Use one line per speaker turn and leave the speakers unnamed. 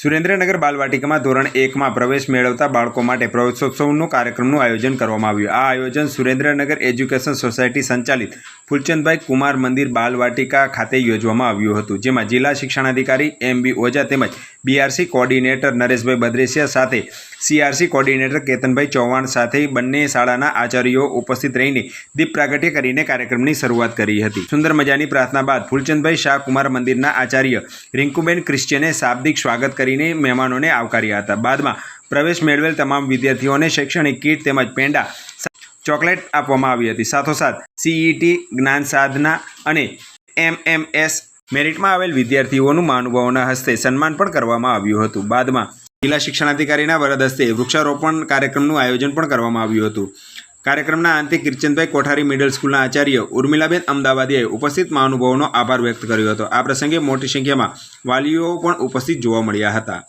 સુરેન્દ્રનગર બાલવાટિકામાં ધોરણ એકમાં પ્રવેશ મેળવતા બાળકો માટે પ્રવેશોત્સવનું કાર્યક્રમનું આયોજન કરવામાં આવ્યું. આ આયોજન સુરેન્દ્રનગર એજ્યુકેશન સોસાયટી સંચાલિત ફૂલચંદભાઈ કુમાર મંદિર બાલવાટિકા ખાતે યોજવામાં આવ્યું હતું, જેમાં જિલ્લા શિક્ષણાધિકારી એમ બી ઓઝા તેમજ બીઆરસી કોર્ડિનેટર નરેશભાઈ બદ્રેસિયા સાથે સીઆરસી કોર્ડિનેટર કેતનભાઈ ચૌહાણ સાથે બંને શાળાના આચાર્યો ઉપસ્થિત રહીને દીપ પ્રાગટ્ય કરીને કાર્યક્રમની શરૂઆત કરી હતી. સુંદર મજાની પ્રાર્થના બાદ ફૂલચંદભાઈ શાહ કુમાર મંદિરના આચાર્ય રિંકુબેન ક્રિશ્ચિયને શાબ્દિક સ્વાગત કરીને મહેમાનોને આવકાર્યા હતા. બાદમાં પ્રવેશ મેળવેલ તમામ વિદ્યાર્થીઓને શૈક્ષણિક કીટ તેમજ પેંડા ચોકલેટ આપવામાં આવી હતી. સાથોસાથ સીઈટી જ્ઞાન સાધના અને એમએમએસ મેરિટમાં આવેલ વિદ્યાર્થીઓનું મહાનુભાવોના હસ્તે સન્માન પણ કરવામાં આવ્યું હતું. બાદમાં જિલ્લા શિક્ષણાધિકારીના વરદ હસ્તે વૃક્ષારોપણ કાર્યક્રમનું આયોજન પણ કરવામાં આવ્યું હતું. કાર્યક્રમના અંતે કિરચંદભાઈ કોઠારી મિડલ સ્કૂલના આચાર્ય ઉર્મિલાબેન અમદાવાદીએ ઉપસ્થિત મહાનુભાવોનો આભાર વ્યક્ત કર્યો હતો. આ પ્રસંગે મોટી સંખ્યામાં વાલીઓ પણ ઉપસ્થિત જોવા મળ્યા હતા.